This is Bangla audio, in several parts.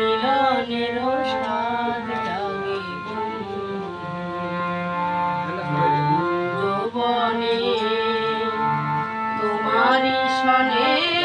মিলনের স্বাদ জাগে যৌবনে তোমারি সনে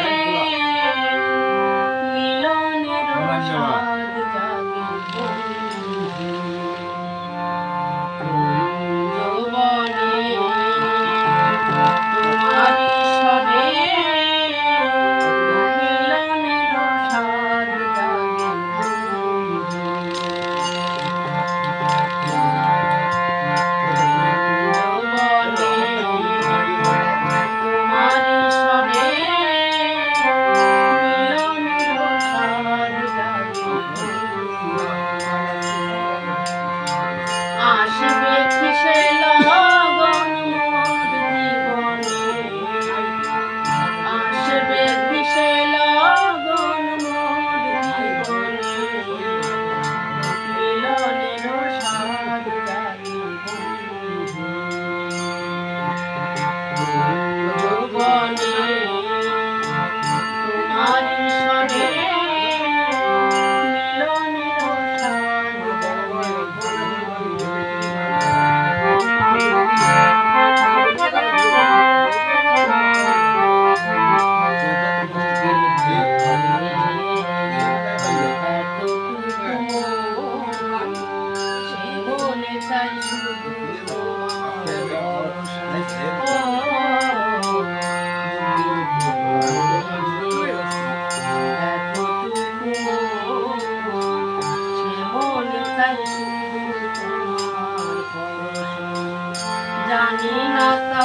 জানি না তা